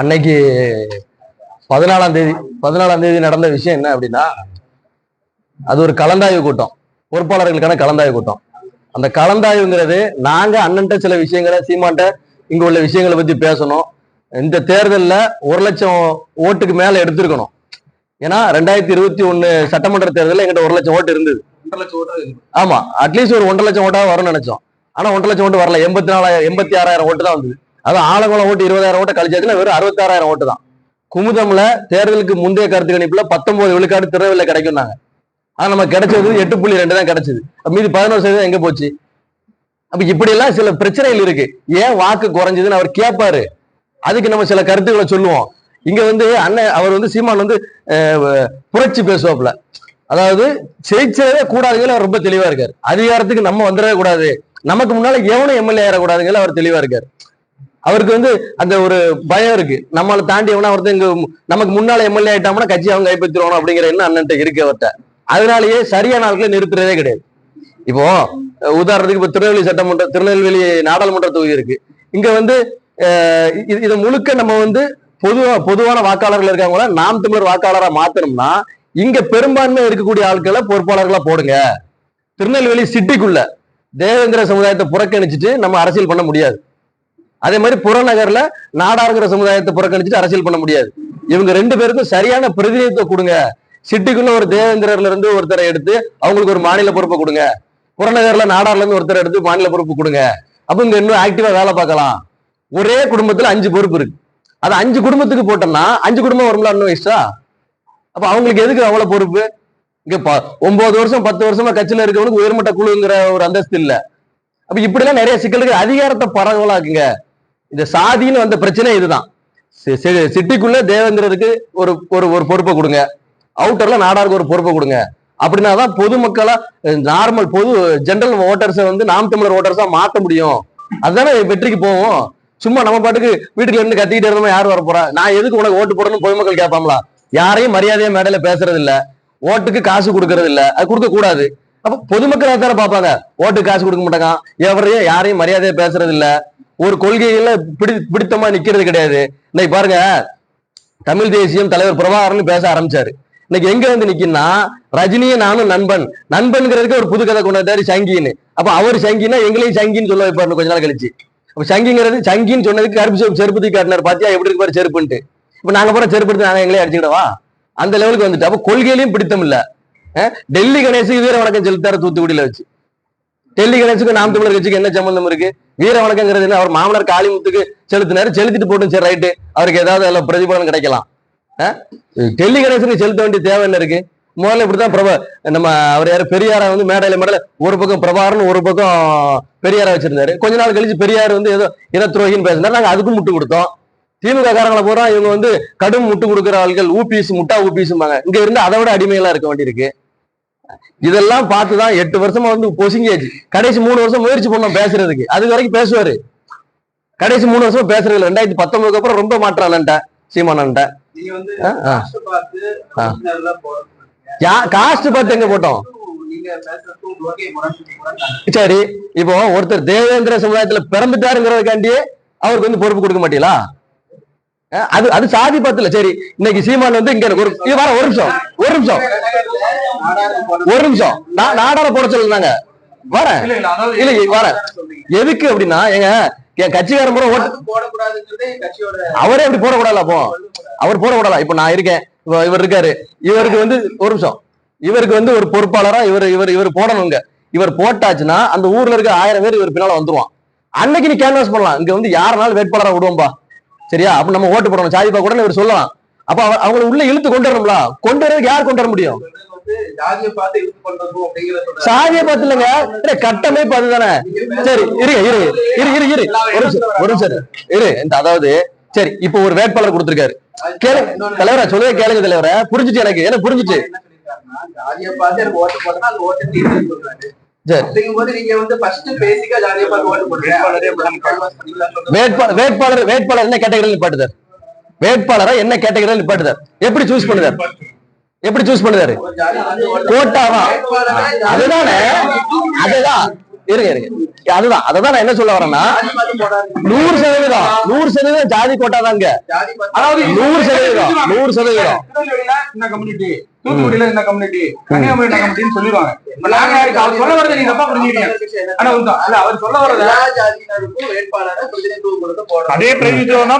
அன்னைக்கு பதினாலாம் தேதி பதினாலாம் தேதி நடந்த விஷயம் என்ன அப்படின்னா அது ஒரு கலந்தாய்வு கூட்டம். பொறுப்பாளர்களுக்கான கலந்தாய்வு கூட்டம். அந்த கலந்தாய்வுங்கிறது நாங்க அண்ணன்ட்ட சில விஷயங்களை சீமான்ட்ட இங்க உள்ள விஷயங்களை பத்தி பேசணும். இந்த தேர்தல்ல ஒரு லட்சம் ஓட்டுக்கு மேல எடுத்திருக்கணும். ஏன்னா ரெண்டாயிரத்தி இருபத்தி ஒண்ணு சட்டமன்ற தேர்தலில் எங்கிட்ட ஒரு லட்சம் ஓட்டு இருந்தது. ஆமா அட்லீஸ்ட் ஒரு ஒன்றரை லட்சம் ஓட்டா வரும்னு நினைச்சோம். ஆனா ஒன்றரை லட்சம் ஓட்டு வரல. எண்பத்தி நாலாயிரம் எண்பத்தி ஆறாயிரம் ஓட்டு தான் வந்தது. அது ஆலங்குளம் ஓட்டு இருபதாயிரம் ஓட்டை கழிச்சாச்சுன்னா வெறும் அறுபத்தாறாயிரம் ஓட்டு தான். குமுதம்ல தேர்தலுக்கு முந்தைய கருத்து கணிப்புல பத்தொன்பது விழுக்காடு கிடைக்கும் கிடைக்கும்னாங்க. ஆனா நம்ம கிடைச்சது எட்டு புள்ளி ரெண்டு தான் கிடைச்சது. மீது மீதி பதினோரு சதவீதம் எங்க போச்சு? அப்ப இப்படி எல்லாம் சில பிரச்சனைகள் இருக்கு. ஏன் வாக்கு குறைஞ்சதுன்னு அவர் கேட்பாரு அதுக்கு நம்ம சில கருத்துக்களை சொல்லுவோம். இங்க வந்து அண்ணன் அவர் வந்து சீமான் வந்து புரட்சி பேசுவாப்ல அதாவது ஜெயிச்சதே கூடாதுங்கள அவர் ரொம்ப தெளிவா இருக்காரு. அதிகாரத்துக்கு நம்ம வந்துடவே கூடாது. நமக்கு முன்னால எவனும் எம்எல்ஏ ஏறக்கூடாதுங்கள அவர் தெளிவா இருக்காரு. அவருக்கு வந்து அந்த ஒரு பயம் இருக்கு. நம்மளை தாண்டி எவனா ஒருத்தன் இங்க நமக்கு முன்னால எம்எல்ஏ ஆயிட்டாங்கன்னா கட்சி அவங்க கைப்பற்றிடுவானோ அப்படிங்கிற எண்ணம் அண்ணன்ட்ட இருக்கு அவர்கிட்ட அதனாலேயே சரியான ஆட்களை நிறுத்துறதே கிடையாது. இப்போ உதாரணத்துக்கு இப்போ திருநெல்வேலி சட்டமன்ற திருநெல்வேலி நாடாளுமன்ற தொகுதி இருக்கு. இங்க வந்து இதை முழுக்க நம்ம வந்து பொதுவா பொதுவான வாக்காளர்கள் இருக்காங்களா? நாம் தமிழர் வாக்காளரா மாத்தணும்னா இங்க பெரும்பான்மை இருக்கக்கூடிய ஆட்களை பொறுப்பாளர்களா போடுங்க. திருநெல்வேலி சிட்டிக்குள்ள தேவேந்திர சமுதாயத்தை புறக்கணிச்சிட்டு நம்ம அரசியல் பண்ண முடியாது. அதே மாதிரி புறநகர்ல நாடாருங்கிற சமுதாயத்தை புறக்கணிச்சுட்டு அரசியல் பண்ண முடியாது. இவங்க ரெண்டு பேருக்கும் சரியான பிரதிநிதித்துவம் கொடுங்க. சிட்டிக்குள்ள ஒரு தேவேந்திரர்ல இருந்து ஒருத்தரை எடுத்து அவங்களுக்கு ஒரு மாநில பொறுப்பை கொடுங்க. புறநகர்ல நாடார்ல இருந்து ஒருத்தரை எடுத்து மாநில பொறுப்பு கொடுங்க. அப்ப இங்க இன்னும் ஆக்டிவா வேலை பார்க்கலாம். ஒரே குடும்பத்துல அஞ்சு பொறுப்பு இருக்கு. அது அஞ்சு குடும்பத்துக்கு போட்டோம்னா அஞ்சு குடும்பம் வரும்ல இன்னும் எக்ஸ்ட்ரா அப்ப அவங்களுக்கு எதுக்கு அவ்வளவு பொறுப்பு? இங்க ஒன்பது வருஷம் பத்து வருஷமா கட்சியில இருக்கவனுக்கு உயர்மட்ட குழுங்கிற ஒரு அந்தஸ்து இல்ல. அப்ப இப்படி எல்லாம் நிறைய சிக்கலுக்கு அதிகாரத்தை பரவலாக்குங்க. இந்த சாதின்னு வந்த பிரச்சனை இதுதான். சிட்டிக்குள்ள தேவேந்திரருக்கு ஒரு ஒரு ஒரு பொறுப்பை கொடுங்க. அவுட்டர்ல நாடாருக்கு ஒரு பொறுப்பை கொடுங்க. அப்படின்னா தான் பொதுமக்களா நார்மல் பொது ஜென்ரல் ஓட்டர்ஸை வந்து நாம் தமிழர் ஓட்டர்ஸா மாற்ற முடியும். அதுதானே வெற்றிக்கு போவோம். சும்மா நம்ம பாட்டுக்கு வீட்டுக்கு இருந்து கத்திக்கிட்டு இருந்தோம் யார் வர போறா நான் எதுக்கு உனக்கு ஓட்டு போடணும்னு பொதுமக்கள் கேட்பாங்களா? யாரையும் மரியாதையா மேடையில பேசுறது இல்ல ஓட்டுக்கு காசு கொடுக்கறது இல்ல அது கொடுக்க கூடாது. அப்ப பொதுமக்கள் தானே பார்ப்பாங்க. ஓட்டுக்கு காசு கொடுக்க மாட்டாங்க. எவரையும் யாரையும் மரியாதையா பேசுறது இல்லை ஒரு கொள்கையில பிடி பிடித்தமா நிக்கிறது கிடையாது. இன்னைக்கு பாருங்க தமிழ் தேசியம் தலைவர் பிரபாகரன் பேச ஆரம்பிச்சாரு. இன்னைக்கு எங்க வந்து நிக்கின்னா ரஜினியும் நானும் நண்பன். நண்பன்கிறதுக்கு ஒரு புது கதை கொண்டு வந்தாரு சங்கின்னு. அப்ப அவர் சங்கின்னா எங்களையும் சங்கின்னு சொல்ல வைப்பாரு கொஞ்ச நாள் கழிச்சு. அப்ப சங்கிங்கிறது சங்கின்னு சொன்னதுக்கு கருப்பு செருப்பு செருப்பு தூக்கி காட்டினார். பாத்தியா? எப்படி இருப்பாரு செருப்புன்ட்டு. இப்ப நாங்க போற செருப்பு எடுத்து நாங்க எங்களே அடிச்சுக்கிடவா அந்த லெவலுக்கு வந்துட்டு அப்ப கொள்கையிலையும் பிடித்தம் இல்ல. டெல்லி கணேசுக்கு வீர வணக்கம் செலுத்தாரு தூத்துக்குடியில வச்சு. டெல்லி கணேசுக்கு நாம் தமிழர் கட்சிக்கு என்ன சம்பந்தம் இருக்கு? வீர வணக்கங்கிறது என்ன? அவர் மாமனார் காளிமுத்துக்கு செலுத்தினாரு. செலுத்திட்டு போட்டும் சரி ரைட்டு அவருக்கு ஏதாவது அதில் பிரதிபலன் கிடைக்கலாம். டெல்லி கணேசனுக்கு செலுத்த வேண்டிய தேவை என்ன இருக்கு? முதல்ல இப்படிதான் பிரபா நம்ம அவர் யாரு? பெரியாரை வந்து மேடையில மேடையில ஒரு பக்கம் பிரபாகரன் ஒரு பக்கம் பெரியாரை வச்சிருந்தாரு. கொஞ்ச நாள் கழிச்சு பெரியார் வந்து ஏதோ இத துரோகின்னு பேசினாரு. நாங்க அதுக்கும் முட்டு கொடுத்தோம். திமுக காரங்களை பூரா இவங்க வந்து கடும் முட்டு கொடுக்குற ஆள்கள் ஊபிஸ் முட்டா ஊபிஸும்பாங்க. இங்க இருந்து அதை விட அடிமைகளா இருக்க வேண்டியிருக்கு. இதெல்லாம் பார்த்துதான் எட்டு வருஷமா வந்து பொசுங்கியாச்சு. கடைசி மூணு வருஷம் முயற்சி பண்ணோம் பேசுறதுக்கு. அது வரைக்கும் பேசுவாரு. கடைசி மூணு வருஷம் பேசுறது ரெண்டாயிரத்தி பத்தொன்பதுக்கு அப்புறம் ரொம்ப மாற்றம் அண்ணன்ட்ட சீமானன்ட்ட காஸ்ட் பார்த்து எங்க போட்டோம்? சரி இப்போ ஒருத்தர் தேவேந்திர சமுதாயத்துல பிறந்துட்டாருங்கிறதுக்காண்டியே அவருக்கு வந்து பொறுப்பு கொடுக்க மாட்டீங்களா? அது அது சாதி பத்துல சரி. இன்னைக்கு சீமான் வந்து இங்க ஒரு இது வர ஒரு நிமிஷம் ஒரு நிமிஷம். ஒரு நிமிஷம். நான் நாடார போட சொல்லுங்க வரேன் இல்ல, வரேன். எதுக்கு அப்படின்னா எங்க என் கட்சிக்காரன் பூரா ஓட்டு அவரே அப்படி போடக்கூடாது அப்போ. அவர் போட விடலாம் இப்ப நான் இருக்கேன். இவ- இவர் இருக்காரு. இவருக்கு வந்து ஒரு நிமிஷம். இவருக்கு வந்து ஒரு பொறுப்பாளரா இவர் இவர் இவர் போடணுங்க இவர் போட்டாச்சுன்னா அந்த ஊர்ல இருக்க ஆயிரம் பேர் இவர் பின்னால வந்துருவான். அன்னைக்கு நீ கேன்வாஸ் பண்ணலாம். இங்க வந்து யாருனாலும் வேட்பாளரா விடுவோம்பா. சரியா? அப்ப நம்ம ஓட்டு போடணும். சாதிப்பா கூட இவர் சொல்லலாம். அப்ப அவ- அவங்களை உள்ள இழுத்து கொண்டு வரணும்ல கொண்டு வரதுக்கு யார் கொண்டு வர முடியும்? சாதியை பார்த்து இல்லைங்க கட்டமைப்பு அதுதானே? சரி இரு இரு இரு இரு இரு ஒரு நிமிஷம், ஒரு இரு. இந்த அதாவது சரி இப்போ ஒரு வேட்பாளர் கொடுத்திருக்காரு. கேளு தலைவரா சொல்லுங்க கேளுங்க தலைவரா. புரிஞ்சுச்சு எனக்கு? எனக்கு புரிஞ்சுச்சு வேட்பாளர் வேட்பாளர் வேட்பாளர் என்ன கேட்டகரியில் நிப்பாட்டுதார் வேட்பாளரை என்ன கேட்டகரியில் நிப்பாட்டுதார் எப்படி சூஸ் பண்ணுதார் எப்படி சூஸ் பண்ணுதாரு? கோட்டாவா? அதுதானே. அதுதான். இருங்க இருங்க. அதுதான். அததான் நான் என்ன சொல்ல வரேன்னா. நூறு சதவீதம். நூறு சதவீதம் ஜாதி கோட்டா தாங்க நூறு சதவீதம். நூறு சதவீதம். தூத்துக்குடியில இந்த கம்யூனிட்டி கன்னியாகுமரி இந்த கம்யூனிட்டின்னு சொல்லிடுவாங்க. இப்ப நாங்க யாருக்கு அவர் சொல்ல வரதை நீங்க தப்பா புரிஞ்சுக்கிறீங்க ஆனா உண்தான் இல்ல அவர் சொல்ல வரத அதே பிரதிநிதித்துவம் என்ன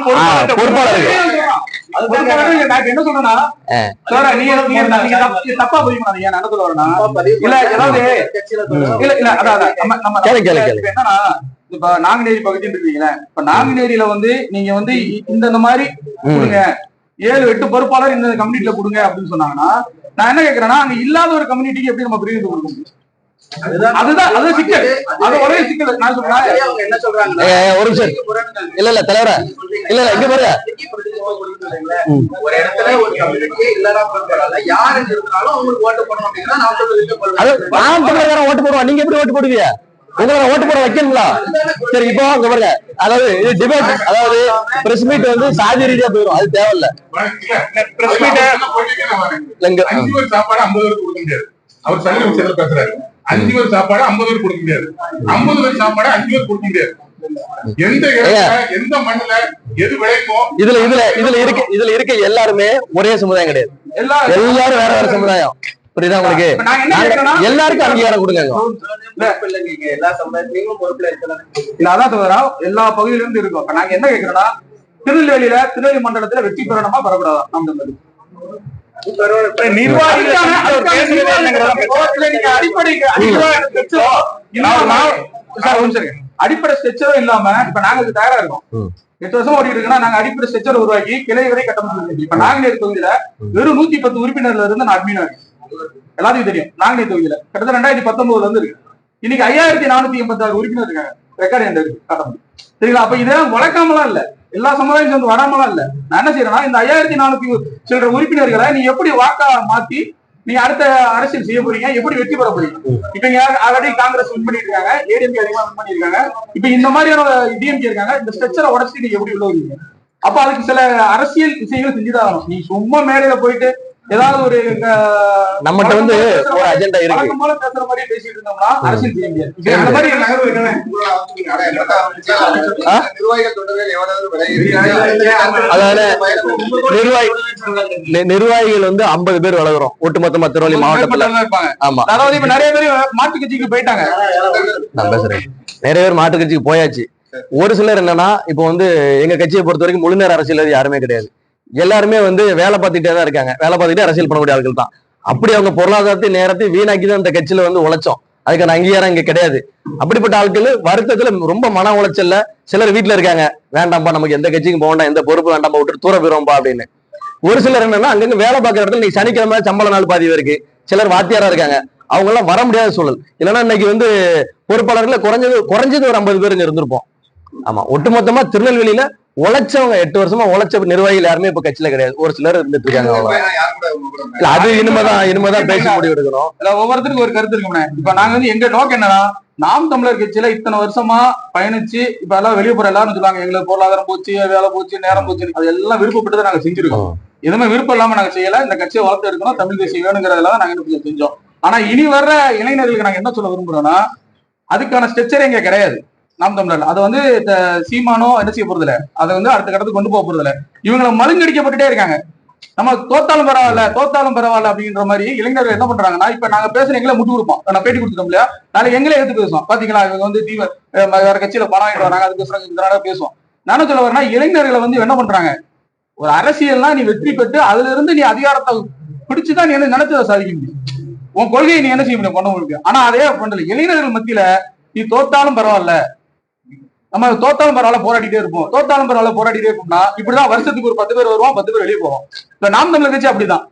சொல்றேன்னா தப்பு- புரியுமா நான் என்ன சொல்ல வரேன்னா இல்ல, அதான். இப்ப என்னன்னா இப்ப நாங்குநேரி பகுதின்னு இருக்கீங்களா இப்ப நாங்குநேரியில வந்து நீங்க வந்து இந்த மாதிரி ஏழு எட்டு பொறுப்பாளர் இந்த கம்யூனிட்டில கொடுங்க அப்படின்னு சொன்னாங்கன்னா நான் என்ன கேக்குறேன்னா அங்க இல்லாத ஒரு கம்யூனிட்டிக்கு எப்படி நம்ம பிரிவு கொடுக்க முடியும்? அதுதான் அதுதான் அது சிக்கல். அது ஒரே. இல்ல இல்ல தலைவர. இல்ல இல்ல இங்க பாருங்க. ஓட்டு போடுவான். நீங்க எப்படி ஓட்டு போடுவீங்க? உங்களை ஓட்டு போட வைக்கணுங்களா சரி இப்போ அங்க பாருங்க. அதாவது இது டிபேட் அதாவது பிரஸ் மீட் வந்து சாதி ரீதியா போயிடும் அது தேவையில்ல. பிரஸ் மீட் இல்ல இங்க அஞ்சு பேர் சாப்பாடு ஐம்பது பேருக்கு கொடுக்க முடியாது. அவர் சனி விஷயத்துல பேசுறாரு. அஞ்சு பேர் சாப்பாடு ஐம்பது பேர் கொடுக்க முடியாது. ஐம்பது பேர் சாப்பாடு அஞ்சு பேர் கொடுக்க முடியாது. எந்த எந்த மண்ணுல எது விளைக்கும்? இதுல இதுல இதுல இருக்க இதுல இருக்க எல்லாருமே ஒரே சமுதாயம் கிடையாது. எல்லா எல்லாரும் வேற வேற சமுதாயம். புரியுதா உங்களுக்கு? எல்லாருக்கும் அங்கீகாரம் கொடுங்க. எல்லா சமுதாயத்திலும் பொறுப்புல இருக்கலாம் இல்ல அதான் சொல்றா எல்லா பகுதியில இருந்து இருக்கும். இப்ப நாங்க என்ன கேக்குறோம்னா திருநெல்வேலியில திருநெல்வேலி மண்டலத்துல வெற்றி பெறணுமா பெறக்கூடாதா? நம்ம அடிப்படை அடிப்படை ஸ்ட்ரக்சரும் இல்லாம இப்ப நாங்க தயாரா இருக்கோம். எட்டு வருஷம் ஓடிட்டு இருக்குன்னா நாங்க அடிப்படை ஸ்ட்ரக்சர் உருவாக்கி கிளை வரை கட்டமைச்சு இப்ப நாங்குநேரி தொகுதியில வெறும் நூத்தி பத்து உறுப்பினர்ல இருந்து நான் அட்மினா இருக்கேன். எல்லாத்துக்கும் தெரியும். நாங்குநேரி தொகுதியில. கிட்டத்தட்ட ரெண்டாயிரத்தி பத்தொன்பதுல இருந்து இருக்கு இன்னைக்கு ஐயாயிரத்தி நானூத்தி எண்பத்தி ஆறு உறுப்பினர் இருக்காங்க. ரெக்கார்டு என்கிட்ட இருக்கு கட்டமைச்சு சரிங்களா? அப்ப இதெல்லாம் வளர்க்காமலாம் இல்ல. எல்லா சமுதாயம் சேர்ந்து வராமலாம் இல்ல. நான் என்ன செய்யறேன்னா இந்த ஐயாயிரத்தி நானூத்தி சில்லற உறுப்பினர்களை நீ எப்படி வாக்கா மாத்தி நீ அடுத்த அரசியல் செய்ய போறீங்க? எப்படி வெற்றி பெற போறீங்க? இப்ப இங்க ஆல்ரெடி காங்கிரஸ் வின் பண்ணிட்டு இருக்காங்க ஏடிஎம்கே அதிகமா வின் பண்ணிருக்காங்க இப்ப இந்த மாதிரியான டிஎம்கே இருக்காங்க. இந்த ஸ்ட்ரக்சரை உடச்சு நீங்க எப்படி உள்ள வரீங்க அப்ப அதுக்கு சில அரசியல் விஷயங்கள் செஞ்சுதான் ஆகணும். நீ சும்மா மேடையில போயிட்டு ஏதாவது ஒரு நம்மகிட்ட வந்து ஒரு அஜெண்டா இருக்கு. பேசுற மாதிரி பேசிட்டு இருந்தோம்னா அரசியல் செய்ய முடியாது. இப்ப அந்த மாதிரி நகர்வு இருக்கவே ஆ? நிர்வாகிகள் தொண்டர்கள் எவ்வளவு விலை அதாவது நிர்வாகி நிர்வாகிகள் வந்து 50 பேர் வளர்க்குறோம் ஒட்டுமொத்தமா திருவள்ளி மாவட்டத்துல. ஆமா. அதாவது இப்ப நிறைய பேர் மாட்டு கட்சிக்கு போயிட்டாங்க. நான் பேசுறேன். நிறைய பேர் மாட்டு கட்சிக்கு போயாச்சு. ஒரு சிலர் என்னன்னா இப்போ வந்து எங்க கட்சியை பொறுத்த வரைக்கும் முழு நேர அரசியல் யாருமே கிடையாது. எல்லாருமே வந்து வேலை பார்த்துட்டே தான் இருக்காங்க. வேலை பார்த்துட்டே அரசியல் பண்ணக்கூடிய ஆட்கள் தான். அப்படி அவங்க பொருளாதாரத்தை நேரத்தை வீணாக்கி தான் இந்த கட்சியில வந்து உழைச்சோம். அதுக்கான அங்கீகாரம் இங்க கிடையாது. அப்படிப்பட்ட ஆட்கள் வருத்தத்துல ரொம்ப மன உளைச்சல்ல சிலர் வீட்டுல இருக்காங்க. வேண்டாம்ப்பா நமக்கு எந்த கட்சிக்கும் போக வேண்டாம் எந்த பொறுப்பு வேண்டாம்ப்பா விட்டு தூர போயிருவோம்ப்பா அப்படின்னு. ஒரு சிலர் என்னன்னா அங்கங்க வேலை பார்க்குற இடத்துல இன்னைக்கு சனிக்கிழமை சம்பள நாள் பாதி இருக்கு சிலர் வாத்தியாரா இருக்காங்க. அவங்க எல்லாம் வர முடியாத சூழல். இல்லைன்னா இன்னைக்கு வந்து பொறுப்பாளர்கள குறைஞ்சது குறைஞ்சது ஒரு ஐம்பது பேர் இங்க இருந்திருப்போம். ஆமா ஒட்டுமொத்தமா திருநெல்வேலியில உழைச்சவங்க எட்டு வருஷமா உழைச்ச நிர்வாகிகள் யாருமே இப்ப கட்சியில கிடையாது. ஒரு சிலர் இருந்துட்டு இருக்காங்க அது இனிமேதான் இனிமேதான் பேசி முடிவு எடுக்கணும். இதுல ஒவ்வொருத்தருக்கும் ஒரு கருத்து இருக்கும்ண்ணே இப்ப நாங்க வந்து எங்க நோக்கம் என்னன்னா நாம் தமிழர் கட்சியில இத்தனை வருஷமா பயணிச்சு இப்ப எல்லாம் வெளியே போற எல்லாரும் சொல்லுவாங்க எங்களுக்கு பொருளாதாரம் போச்சு வேலை போச்சு நேரம் போச்சு அது எல்லாம் விருப்பப்பட்டு தான் நாங்க செஞ்சிருக்கோம். எதுவுமே விருப்பம் இல்லாம நாங்க செய்யல. இந்த கட்சியை வளர்த்து எடுக்கணும் தமிழ் தேசியம் வேணுங்கிறதுல தான் நாங்க என்ன செஞ்சோம். ஆனா இனி வர்ற இளைஞர்களுக்கு நாங்க என்ன சொல்ல விரும்புறோம்னா அதுக்கான ஸ்ட்ரக்சரே இங்க கிடையாது. நாம் தமிழர். அதை வந்து சீமானோ என்ன செய்ய போறது இல்ல அதை வந்து அடுத்த கட்டத்துக்கு கொண்டு போக போறது இல்ல இவங்களை மழுங்கடிக்கப்பட்டுட்டே இருக்காங்க. நம்ம தோத்தாலும் பரவாயில்ல தோத்தாலும் பரவாயில்ல அப்படின்ற மாதிரி இளைஞர்கள் என்ன பண்றாங்கன்னா இப்ப நாங்க பேசுற எங்களை முட்டு கொடுப்போம். நான் பேட்டி கொடுத்துட்டோம் இல்லையா? நாளைக்கு எங்களே எடுத்து பேசுவோம். பாத்தீங்களா? இவங்க வந்து தீவ வேற கட்சியில பணம் வாங்கிட்டு வராங்க அது பேசுறாங்க இதனால பேசுவோம். நானும் சொல்ல வரேன்னா இளைஞர்களை வந்து என்ன பண்றாங்க? ஒரு அரசியல்னா நீ வெற்றி பெற்று அதுல இருந்து நீ அதிகாரத்தை பிடிச்சுதான் நீ என்ன நினைச்சதை சாதிக்க முடியும். உன் கொள்கையை நீ என்ன செய்ய முடியும்? பண்ண முடியும். ஆனா அதே பண்ணல இளைஞர்கள் மத்தியில நீ தோத்தாலும் பரவாயில்ல நம்ம தோத்தாலும் பரவாயில்ல போராடிட்டே இருப்போம். தோத்தாலும் பரவாயில்ல போராடிட்டே இருப்போம்னா இப்படிதான் வருஷத்துக்கு ஒரு பத்து பேர் வருவோம் பத்து பேர் வெளியே போவோம். இப்ப நாம் தமிழர் கட்சி அப்படிதான்.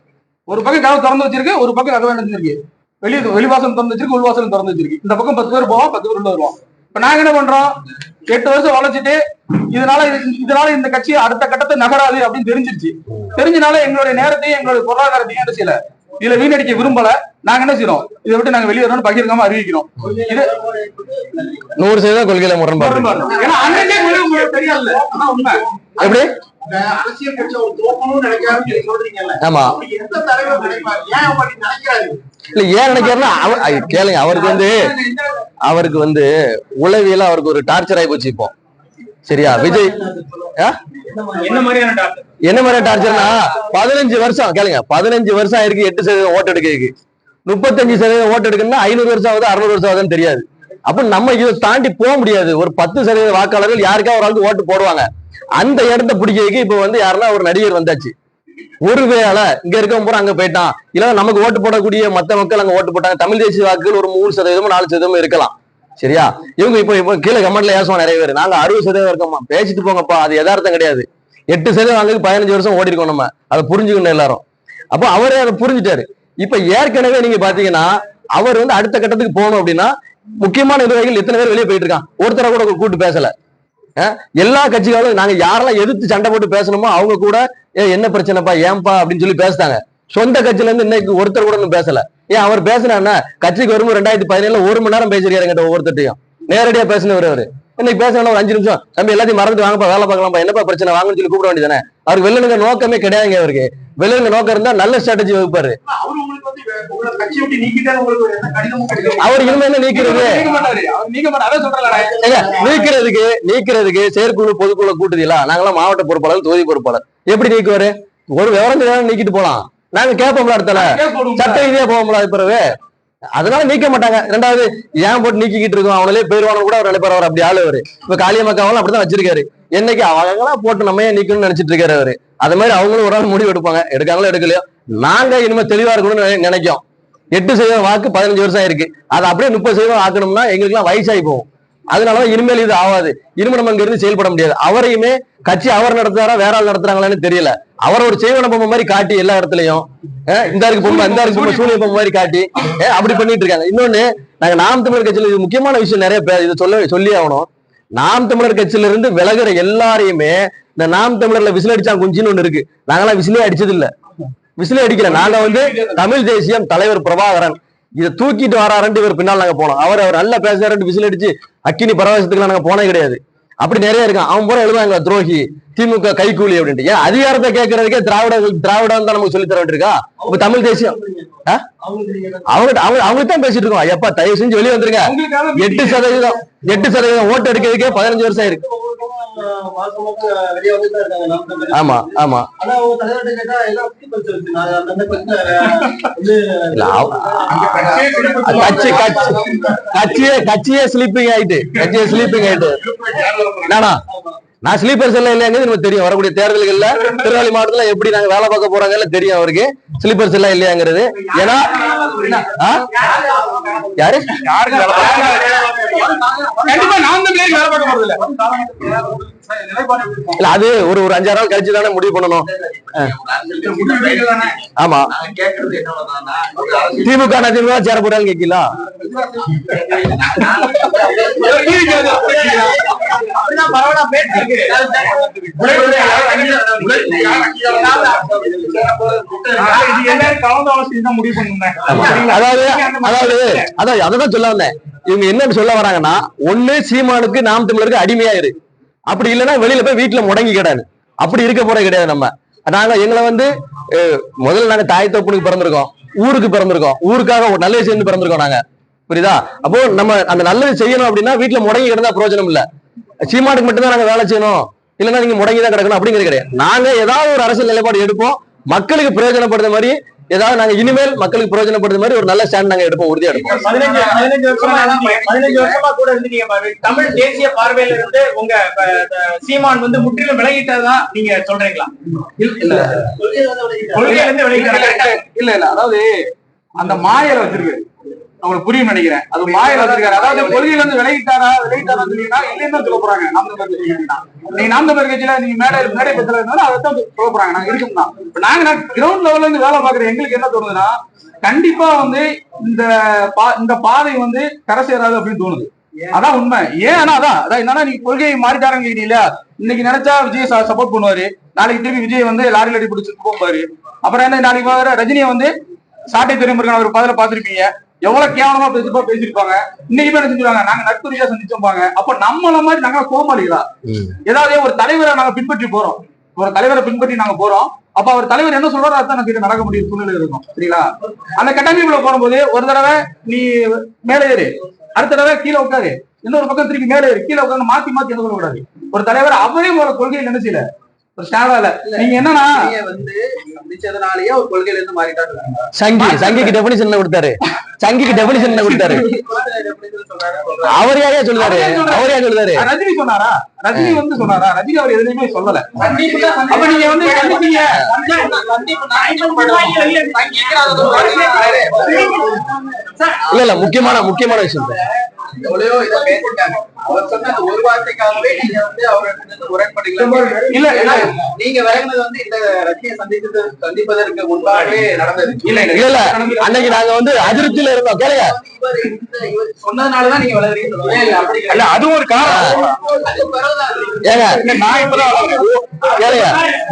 ஒரு பக்கம் கதவு திறந்து வச்சிருக்கு ஒரு பக்கம் கதவு அடைஞ்சிருக்கு வெளியே வெளிவாசம் திறந்து வச்சிருக்கு உள்வாசல் திறந்து வச்சிருக்கு. இந்த பக்கம் பத்து பேர் போவோம் பத்து பேர் உள்ள வருவோம். இப்ப நாங்க என்ன பண்றோம்? எட்டு வருஷம் உழைச்சிட்டு இதனால இதனால இந்த கட்சி அடுத்த கட்டத்தை நகராது அப்படின்னு தெரிஞ்சிருச்சு. தெரிஞ்சனால எங்களுடைய நேரத்தையும் எங்களுடைய பொருளாதாரத்தையும் என்ன செய்யல? இதுல வீணடிக்க விரும்பல. நாங்க என்ன செய்யறோம் இதை விட்டு நாங்க வெளியே வரணும்னு பகிர்க்காம அறிவிக்கிறோம். இது நூறு சதவீதம் கொள்கையில முரண்பாடு எப்படி? நினைக்கிறாருன்னு ஆமா. அப்படி எந்த தலைவர் நினைப்பாரு? ஏன் அப்படி நினைக்கிறாரு இல்ல ஏன் ஐ, கேளுங்க அவருக்கு வந்து அவருக்கு வந்து உளவியல அவருக்கு ஒரு டார்ச்சர் ஆகி போச்சு இப்போ. சரியா? விஜய்? என்ன மாதிரியான டார்ச்சர்னா பதினஞ்சு வருஷம் கேளுங்க பதினஞ்சு வருஷம் ஆயிருக்கு எட்டு சதவீதம் ஓட்டு எடுக்கிறதுக்கு. முப்பத்தஞ்சு சதவீதம் ஓட்டு எடுக்கணும்னா ஐநூறு வருஷம் ஆகுது அறுநூறு வருஷம் ஆகுதுன்னு தெரியாது. அப்ப நம்ம இதை தாண்டி போக முடியாது. ஒரு பத்து சதவீத வாக்காளர்கள் யாருக்கா ஒரு ஆளுக்கு ஓட்டு போடுவாங்க. அந்த இடத்த பிடிக்கிறதுக்கு இப்ப வந்து யாருன்னா ஒரு நடிகர் வந்தாச்சு. ஒருவேளை இங்க இருக்க பூரா அங்க போயிட்டான். இல்ல நமக்கு ஓட்டு போடக்கூடிய மத்த மக்கள் அங்க ஓட்டு போட்டாங்க. தமிழ் தேசிய வாக்குகள் ஒரு மூணு சதவீதமும் நாலு சதவீதமும் இருக்கலாம். சரியா? இவங்க இப்போ இப்போ கீழே கமெண்ட்ல ஏசுவோம் நிறைய பேர். நாங்க அறுபது சதவீதம் இருக்கோமா பேசிட்டு போங்கப்பா. அது யதார்த்தம் கிடையாது. எட்டு சதவீதம் வாங்க பதினஞ்சு வருஷம் ஓடிருக்கோம் நம்ம. அதை புரிஞ்சுக்கணும் எல்லாரும். அப்போ அவரே அதை புரிஞ்சுட்டாரு. இப்ப ஏற்கனவே நீங்க பாத்தீங்கன்னா அவர் வந்து அடுத்த கட்டத்துக்கு போகணும் அப்படின்னா முக்கியமான நிர்வாகிகள் எத்தனை பேர் வெளியே போயிட்டு இருக்கான். ஒருத்தரை கூட கூட்டு பேசல. எல்லா கட்சிகளும் நாங்க யாரெல்லாம் எதிர்த்து சண்டை போட்டு பேசணுமோ அவங்க கூட ஏ என்ன பிரச்சனைப்பா? ஏன்பா? அப்படின்னு சொல்லி பேசுறாங்க சொந்த கட்சியில இருந்து இன்னைக்கு ஒருத்தர் கூட பேசல. ஏன் அவர் பேசினா கட்சிக்கு வரும்போது ரெண்டாயிரத்தி பதினேழுல ஒரு மணி நேரம் பேசுறாரு என்கிட்ட ஒவ்வொருத்தட்டையும் நேரடியா பேசினவர் அவரு. இன்னைக்கு பேசணும் ஒரு அஞ்சு நிமிஷம். தம்பி எல்லாத்தையும் மறந்து வாங்கப்பா வேலை பார்க்கலாம்ப்பா என்னப்பா பிரச்சனை வாங்கன்னு சொல்லி கூப்பிட வேண்டியதானே அவருக்கு வெளிலுங்க நோக்கமே கிடையாதுங்க அவருக்கு. வெளிலுங்க நோக்கம் இருந்தா நல்ல ஸ்ட்ராட்டஜி வகுப்பாரு. அவரு இனிமே என்ன நீக்கிறது? நீக்கிறதுக்கு நீக்கிறதுக்கு செயற்குழு பொதுக்குழு கூட்டுதீங்களா நாங்களாம் மாவட்ட பொறுப்பாளர் தொகுதி பொறுப்பாளர். எப்படி நீக்குவாரு? ஒரு விவரம் தெரியாம நீக்கிட்டு போலாம். நாங்க கேட்போம்ல இடத்துல சட்ட ரீதியா போவோம்ல அது பிறகு அதனால நீக்க மாட்டாங்க. ரெண்டாவது ஏன் போட்டு நீக்கிக்கிட்டு இருக்கோம்? அவங்களே பேருவான கூட அவர் நினைப்பாரு அவர். அப்படி ஆளு அவரு. இப்ப காளியம்மாக்காவெல்லாம் அப்படிதான் வச்சிருக்காரு. என்னைக்கு அவங்களாம் போட்டு நம்ம ஏன் நீக்கணும்னு நினைச்சிட்டு இருக்காரு அவரு. அது மாதிரி அவங்களும் ஒரு நாள் முடிவு எடுப்பாங்க எடுக்காங்களோ எடுக்கலையோ? நாங்க இனிமே தெளிவா இருக்கணும்னு நினை- நினைக்கிறோம் எட்டு சதவீதம் வாக்கு பதினஞ்சு வருஷம் ஆயிருக்கு. அதை அப்படியே முப்பது சதவீதம் ஆக்கணும்னா எங்களுக்குலாம் வயசாகி போகும். அதனாலதான் இனிமேல் இது ஆகாது இனிமே நம்ம இங்க இருந்து செயல்பட முடியாது. அவரையுமே கட்சி அவர் நடத்துறாரா வேற ஆள் நடத்துறாங்களான்னு தெரியல. அவர் ஒரு செய்வன பொம்மை மாதிரி காட்டி எல்லா இடத்துலயும் இந்த இருக்கு பொம்மை இந்த இருக்கு பொம்மை சூனிய பொம்மை மாதிரி காட்டி அப்படி பண்ணிட்டு இருக்காங்க. இன்னொன்னு நாங்க நாம் தமிழர் கட்சியில இது முக்கியமான விஷயம் நிறைய பேர் இதை சொல்ல சொல்லி ஆகணும். நாம் தமிழர் கட்சியில இருந்து விலகுற எல்லாரையுமே இந்த நாம் தமிழர்ல விசில் அடிச்சா குஞ்சின்னு ஒண்ணு இருக்கு. நாங்களாம் விசிலே அடிச்சது இல்ல விசிலே அடிக்கல. நாங்க வந்து தமிழ் தேசியம் தலைவர் பிரபாகரன். இதை தூக்கிட்டு வரண்டு பேர் பின்னால் நாங்க போனோம். அவர் அவர் நல்லா பேசுறாரு விசில் அடிச்சு அக்கினி பரவசத்துக்குலாம் நாங்க போனே கிடையாது. அப்படி நிறைய இருக்கான் அவன் பூரா எழுதாங்க துரோகி. திமுக கைக்கூலி அப்படின்ட்டு. ஏன் அதிகாரத்தை கேட்கறதுக்கே திராவிட திராவிடம் தான் நமக்கு சொல்லி தர வேண்டியிருக்கா? இப்ப தமிழ் தேசியம்? அவங்க அவங்க அவங்களுக்கு தான் பேசிட்டு இருக்கோம். எப்பா தயவு செஞ்சு வெளியே வந்துருங்க. எட்டு சதவீதம் எட்டு சதவீதம் ஓட்டு எடுக்கிறதுக்கே பதினஞ்சு வருஷம் இருக்கு தமிழர். ஆமா ஆமா. கட்சி கட்சி கட்சியே கட்சியே ஸ்லீப்பிங் ஆயிட்டு. கட்சியே ஸ்லீப்பிங் ஆயிட்டு. நானா நான் ஸ்லீப்பர் செல்ல இல்லையாங்கிறது நமக்கு தெரியும். வரக்கூடிய தேர்தல்கள்ல திருநெல்வேலி மாவட்டத்துல எப்படி நாங்க வேலை பார்க்க போறாங்கல்ல தெரியும் அவருக்கு. ஸ்லீப்பர் செல்ல இல்லையாங்கிறது. ஏன்னா? யாரு? இல்ல அது ஒரு ஒரு அஞ்சாறு நாள் கழிச்சு தானே முடிவு பண்ணணும். ஆமா. திமுக திமுக சேர போறான்னு கேட்கல பண்ணுங்க அதாவது அதாவது அதான் சொல்ல வந்தேன். இவங்க என்னன்னு சொல்ல வராங்கன்னா ஒண்ணு சீமானுக்கு நாம் தமிழருக்கு அடிமையா இரு அப்படி இல்லைன்னா வெளியில போய் வீட்டுல முடங்கி கிடாது அப்படி இருக்க போற கிடையாது நம்ம. நாங்க எங்களை வந்து முதல்ல நாங்க தாய் தோப்புனுக்கு பிறந்திருக்கோம். ஊருக்கு பிறந்திருக்கோம். ஊருக்காக ஒரு நல்லது செய்யணும் பிறந்திருக்கோம் நாங்க. புரியுதா? அப்போ நம்ம அந்த நல்லது செய்யணும் அப்படின்னா வீட்டுல முடங்கி கிடந்தா பிரயோஜனம் இல்ல. சீமானுக்கு மட்டும்தான் நாங்க வேலை செய்யணும். இல்லைன்னா நீங்க முடங்கி தான் கிடக்கணும் அப்படிங்கிறது கிடையாது. நாங்க ஏதாவது ஒரு அரசியல் நிலைப்பாடு எடுப்போம். மக்களுக்கு பிரயோஜனப்படுற மாதிரி ஏதாவது நாங்க இனிமேல் மக்களுக்கு பிரயோஜனப்படுற மாதிரி ஒரு நல்ல ஸ்டாண்ட் நாங்க எடுப்போம் உறுதியா எடுப்போம். பதினஞ்சு பதினஞ்சு வருஷமா இருந்தீங்க. பதினஞ்சு வருஷமா கூட இருந்தீங்க. தமிழ் தேசிய பார்வையில இருந்து உங்க சீமான் வந்து முற்றிலும் விலகிட்டதான் நீங்க சொல்றீங்களா? கொள்கையில இருந்து விலகிட்டாரு? இல்ல இல்ல அதாவது அந்த மாயல வச்சிருக்கு. அவங்களுக்கு புரியும் நினைக்கிறேன். அது மாயல வச்சிருக்காரு. அதாவது கொள்கையில இருந்து விலகிட்டாரா விலகிட்டாரா சொன்னீங்கன்னா இல்லைன்னு சொல்ல போறாங்க. நாம் தமிழர் கட்சி நீங்க நாம் தமிழர் கட்சியில நீங்க மேடை மேடை இருந்தாலும் அதை தான் சொல்ல போறாங்க. நாங்க இருக்கோம் தான். இப்ப நாங்க கிரவுண்ட் லெவல்ல இருந்து வேலை பாக்குற எங்களுக்கு என்ன தோணுதுன்னா கண்டிப்பா வந்து இந்த பா இந்த பாதை வந்து கரை சேராது அப்படின்னு தோணுது. அதான் உண்மை. ஏன் ஆனா அதான் அதான் என்னன்னா நீங்க கொள்கையை மாறிட்டாருன்னு கேட்டீங்களா இன்னைக்கு நினைச்சா விஜய் சப்போர்ட் பண்ணுவாரு. நாளைக்கு திருப்பி விஜய் வந்து லாரில அடி பிடிச்சிட்டு போப்பாரு அப்புறம் என்ன நாளைக்கு ரஜினியை வந்து சாட்டை துறைமுருகன் அவர் பதில பாத்திருப்பீங்க எவ்வளவு கேவலமா பேசிப்பா பேசிருப்பாங்க இன்னைக்கு என்ன செஞ்சுருவாங்க? நாங்க நட்பு ரீதியா சந்திச்சோம்பாங்க. அப்ப நம்மள மாதிரி நாங்க கோமாளிகளா. ஏதாவது ஒரு தலைவரை நாங்க பின்பற்றி போறோம். ஒரு தலைவரை பின்பற்றி நாங்க போறோம். அப்ப அவர் தலைவர் என்ன சொல்றாரோ அதான் நமக்கு நடக்க முடியும் சூழ்நிலை இருக்கும். சரிங்களா? அந்த கட்டமைப்புல போகும்போது ஒரு தடவை நீ மேலே ஏறு. அடுத்த தடவை கீழே உட்காரு. இன்னொரு பக்கம் திருப்பி மேலே ஏறு. கீழே உட்காந்து மாத்தி மாத்தி என்ன சொல்லக்கூடாது? ஒரு தலைவர் அவரே ஒரு கொள்கையை என்ன செய்யல ஒரு நீங்க என்னன்னா வந்து ஒரு கொள்கையில இருந்து மாறிட்டாங்க சங்கி சங்கிக்கு கொடுத்தாரு. சங்கிக்கு டெபினிஷன் என்ன கொடுத்தாரு. அவர் யாரையா அவர் யார் ரஜினி சொன்னாரா? ரஜினி வந்து சொன்னாரா? ரஜினி அவர் எதுவுமே சொல்லல. அப்ப நீங்க வந்து கண்டிப்பீங்க. இல்ல இல்ல முக்கியமான முக்கியமான விஷயம் சார். எவ்வளவோ இதை பேசிட்டாங்க. அவர் சொன்ன அந்த ஒரு வார்த்தைக்காகவே நீங்க வந்து அவருக்கு முரண்படுங்களா இல்ல நீங்க விலகினது வந்து இந்த ரஜினியை சந்தித்தது சந்திப்பதற்கு முன்பாகவே நடந்தது. இல்ல இல்ல அன்னைக்கு நாங்க வந்து அதிருப்தியில இருந்தோம். கேளுங்க. சொன்னதுனாலதான் நீங்க. இல்ல, அது ஒரு காரணம். ஏங்க நான் இப்பதான் கேளுங்க.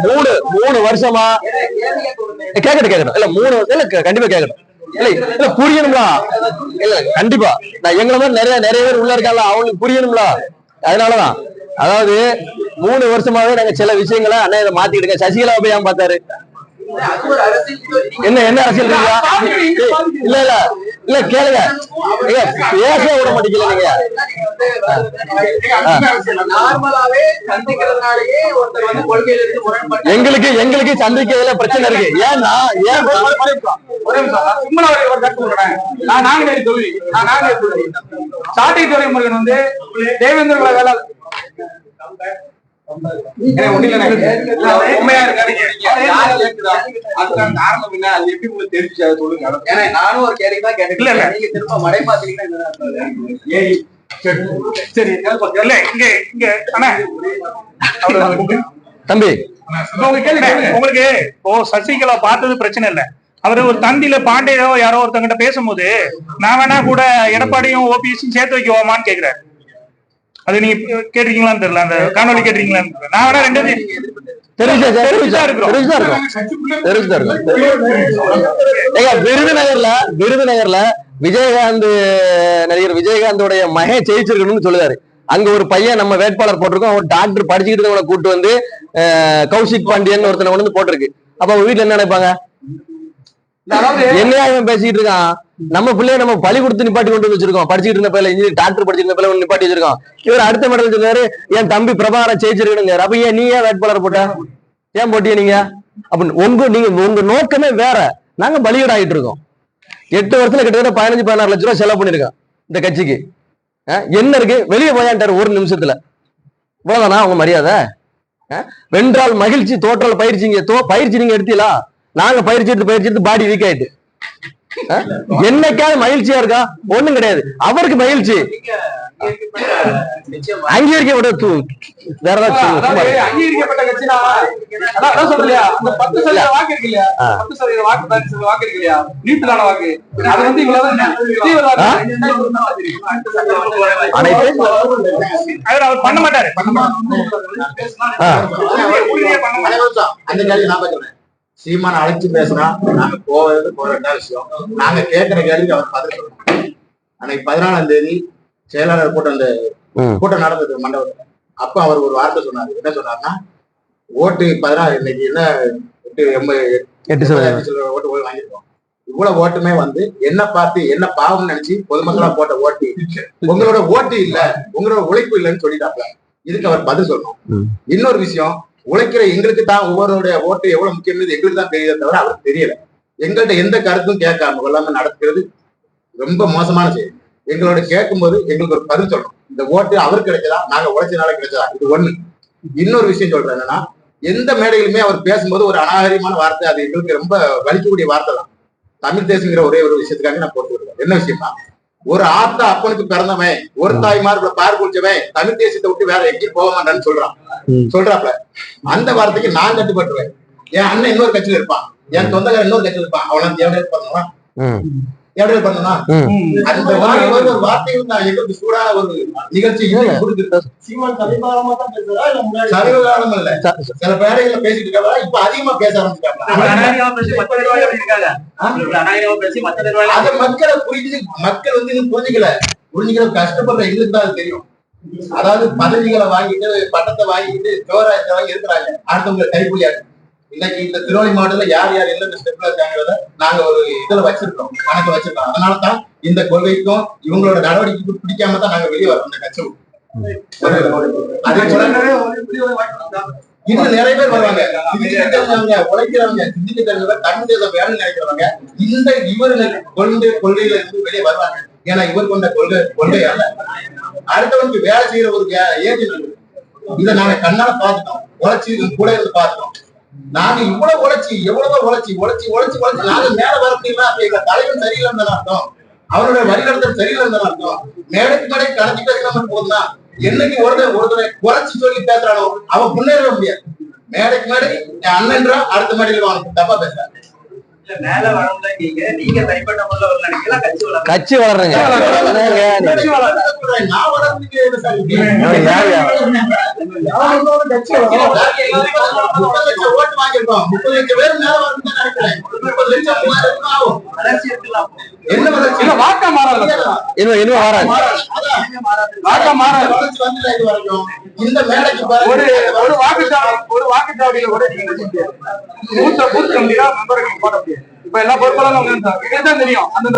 மூணு மூணு வருஷமா? கேக்கட்டும் இல்ல மூணு இல்ல கண்டிப்பா கேக்கட்டும். இல்ல இல்ல புரியணும்ல. இல்ல கண்டிப்பா. நான் எங்களை மாதிரி நிறைய நிறைய பேர் உள்ள இருக்காங்க அவங்களுக்கு புரியணும்ல. அதனாலதான். அதாவது மூணு வருஷமாவே நாங்க சில விஷயங்களை அண்ணன் இதை மாத்திக்கிட்டு இருக்கேன் சசிகலா போய் ஏன் பார்த்தாரு? என்ன என்ன அரசியல் இல்ல இல்ல இல்ல கேளுங்க. பேச விட மாட்டீங்கல நீங்க. எங்களுக்கு எங்களுக்கு சந்திக்கிறதுல பிரச்சனை இருக்கு. ஏன்னா ஏன் நாங்குநேரி தொகுதி நான் நாங்குநேரி தொகுதி சாட்டை துறை முருகன் வந்து தேவேந்திர உண்மையா இருக்காதீங்க. அதுக்கான காரணம் என்ன? அது எப்படி உங்களுக்கு தெரிஞ்சு அதை சொல்லுங்க. ஏன்னா நானும் ஒரு கேள்வி தான் இல்ல, இல்ல. கேட்டேன் நீங்க திரும்ப மடை அர்த்தம்? சரி. இல்ல இங்க இங்க. அண்ணா. அவ்வளவுதான். தம்பி. உங்களுக்கு இப்போ சசிகலா பார்த்தது பிரச்சனை இல்ல. அவரு ஒரு தந்தியில பாண்டியோ யாரோ ஒருத்தங்கிட்ட பேசும்போது நான் வேணா கூட எடப்பாடியும் ஓபிஎஸும் சேர்த்து வைக்கவாமான்னு கேக்குறாரு. அது நீங்க கேட்டிருக்கீங்களான்னு தெரியல. அந்த காணொலி கேட்டிருக்கீங்களான்னு நான் வேணா ரெண்டு விருதுநகர்ல விருதுநகர்ல விஜயகாந்த் நடிகர் விஜயகாந்தோடைய மகன் ஜெயிச்சிருக்கணும்னு சொல்லுவாரு அங்க ஒரு பையன் நம்ம வேட்பாளர் போட்டிருக்கோம். அவன் டாக்டர் படிச்சுக்கிட்டு இருந்தவனை கூட்டு வந்து கௌஷிக் பாண்டியன் ஒருத்தனை கொண்டு வந்து போட்டிருக்கு. அப்ப அவங்க வீட்டுல என்ன நினைப்பாங்க? என்னையா இவன் பேசிட்டு இருக்கான்? நம்ம பிள்ளைய நம்ம பழி கொடுத்து நிப்பாட்டி கொண்டு வச்சிருக்கோம். படிச்சுட்டு இருந்த பையில இன்ஜினியர் டாக்டர் படிச்சிருந்த பையில நிப்பாட்டி வச்சிருக்கோம். இவர் அடுத்த மெடல் சொன்னாரு என் தம்பி பிரபாரம் ஜெயிச்சிருக்கணுங்க அப்ப ஏன் நீ ஏன் வேட்பாளர் போட்ட? ஏன் போட்டிய நீங்க? அப்ப உங்க நீங்க உங்க நோக்கமே வேற. நாங்க பலிகடா ஆகிட்டு இருக்கோம். எட்டு வருஷத்துல கிட்டத்தட்ட பதினஞ்சு பதினாறு லட்ச ரூபாய் செலவு பண்ணிருக்கோம் இந்த கட்சிக்கு. என்ன இருக்கு? வெளியே போயான்ட்டாரு ஒரு நிமிஷத்துல. இவ்வளவுதானா? உங்க மரியாதை? வென்றால் மகிழ்ச்சி தோற்றால் பயிற்சிங்க தோ பயிற்சி நீங்க எடுத்தீங்களா? நாங்க பயிற்சி எடுத்து பயிற்சி எடுத்து பாடி வீக் ஆயிட்டு. என்னைக்காவது மகிழ்ச்சியா இருக்கா? ஒண்ணும் கிடையாது. அவருக்கு மகிழ்ச்சி. அங்கீகரிக்கப்பட்ட தூ வேற பண்ண மாட்டாரு. சீமான அழைச்சு பேசினா நாங்க போவது போற ரெண்டாவது விஷயம் நாங்க கேட்கிற கேள்விக்கு அவர் பதில் சொல்லணும் அன்னைக்கு பதினாலாம் தேதி செயலாளர் கூட்டம் அந்த. கூட்டம் நடந்தது மண்டபத்துல. அப்ப அவர் ஒரு வார்த்தை சொன்னாரு. என்ன சொன்னாருன்னா ஓட்டு பதினாறு இன்னைக்கு என்ன எட்டு எண்பது எட்டு ஓட்டு போய் வாங்கியிருக்கோம். இவ்வளவு ஓட்டுமே வந்து என்ன பார்த்து என்ன பாவம்னு நினைச்சு பொதுமக்களா போட்ட ஓட்டு. உங்களோட ஓட்டு இல்ல உங்களோட உழைப்பு இல்லைன்னு சொல்லிட்டாப்ல. இதுக்கு அவர் பதில் சொல்லணும். இன்னொரு விஷயம் உழைக்கிற எங்களுக்கு தான் ஒவ்வொருடைய ஓட்டு எவ்வளவு முக்கியம்னு எங்களுக்கு தான் தெரியுதே தவிர அவருக்கு தெரியல. எங்கள்கிட்ட எந்த கருத்தும் கேட்காம கொள்ளாம நடக்கிறது ரொம்ப மோசமான செயல். எங்களோட கேட்கும்போது எங்களுக்கு ஒரு பதில் சொல்லணும். இந்த ஓட்டு அவர் கிடைச்சதா? நாங்க உழைச்சனால கிடைச்சதா? இது ஒண்ணு. இன்னொரு விஷயம் சொல்றேன் என்னன்னா எந்த மேடையிலுமே அவர் பேசும்போது ஒரு அநாகரியமான வார்த்தை அது எங்களுக்கு ரொம்ப வலிக்கக்கூடிய வார்த்தை தான். தமிழ் தேசங்கிற ஒரே ஒரு விஷயத்துக்காக நான் போட்டு விடுவேன் என்ன விஷயம்னா ஒரு ஆத்தா அப்பனுக்கு பிறந்தவன் ஒரு தாய் மார்புல பார் குடிச்சவன் தமிழ் தேசத்தை விட்டு வேற எங்கேயும் போக மாட்டான்னு சொல்றான். சொல்றாப்ல அந்த வார்த்தைக்கு நான் கட்டுப்பட்டுருவேன். என் அண்ணன் இன்னொரு கட்சியில இருப்பான். என் சொந்தக்காரன் இன்னொரு கட்சியில இருப்பான். அவன தேவையான பண்ணுவான் ம். இடையில பண்ணனா? ம். அந்த வார்த்தை ஒரு வார்த்தைகள் தான் எங்களுக்கு சூடான ஒரு நிகழ்ச்சி இன்னைக்கு கொடுக்குது. சீமான் சமீபகாலமா தான் பேசுறா? இல்ல சில பேரைகளை பேசிட்டு இருக்காங்க? இப்ப அதிகமா பேச நிர்வாகிகள் அத மக்களை புரிஞ்சு மக்கள் வந்து இன்னும் புரிஞ்சுக்கல. புரிஞ்சுக்கிற கஷ்டப்படுற எங்களுக்கு தான் தெரியும். அதாவது பதவிகளை வாங்கிட்டு பட்டத்தை வாங்கிட்டு சோராயத்தை வாங்கி இருக்கிறாங்க. அடுத்தவங்க கைப்புள்ளியாரு இன்னைக்கு இந்த திருவள்ளி மாவட்டத்துல யார் யார் எந்தெந்த ஸ்டெப்ல இருக்காங்கிறத நாங்க ஒரு இதுல வச்சிருக்கோம். கணக்கு வச்சிருக்கோம். அதனால தான் இந்த கொள்கைக்கும் இவங்களோட நடவடிக்கைக்கும் பிடிக்காம தான் நாங்க வெளியே வரோம். இந்த கட்சி. அதே இது நிறைய பேர் வருவாங்க. உழைக்கிறவங்க சிந்திக்க தெரிஞ்சவங்க தேசம் வேலை நினைக்கிறவங்க இந்த இவர் கொள்கை கொள்கையில இருந்து வெளியே வருவாங்க. ஏன்னா இவர் கொண்ட கொள்கை கொள்கை அல்ல. அடுத்தவனுக்கு வேலை செய்யற ஒரு ஏஜென்ட் இதை நாங்க கண்ணால பார்த்துட்டோம். உழைச்சி கூட இருந்து பார்த்துட்டோம். நாங்க இவ்வளவு உழைச்சி எவ்வளவோ உழைச்சி உழைச்சி உழைச்சி உழைச்சி நாங்க மேல வர முடியுமா? அப்ப எங்க தலைவன் சரியில்லைன்னு அர்த்தம். அவருடைய வழிநடத்தல் சரியில்லைன்னு அர்த்தம். மேடைக்கு மேடை கலந்து பேசினா மட்டும் போதும்னா என்னைக்கு ஒருத்தர் ஒருத்தரை குறைச்சி சொல்லி பேசுறானோ அவன் முன்னேற முடியாது. மேடைக்கு மேடை என் அண்ணன்றா அடுத்த மேடையில் வாங்க தப்பா பேசுறாரு. கட்சி யார்? முப்பது லட்சம் பேர் மேல வரணும்னு தான் நினைக்கிறேன். என்ன வாக்கா மாறல இன்னும் இன்னும் வராது வாக்கா மாறாது. இந்த மேடைக்கு. ஒரு ஒரு வாக்குச்சாவடி ஒரு வாக்குச்சாவடியில கூட நீங்க முடியாது. பூத்த பூத் கம்பியா மெம்பர்கள் போட முடியாது. இப்ப எல்லா அவங்க தான் தெரியும். அந்த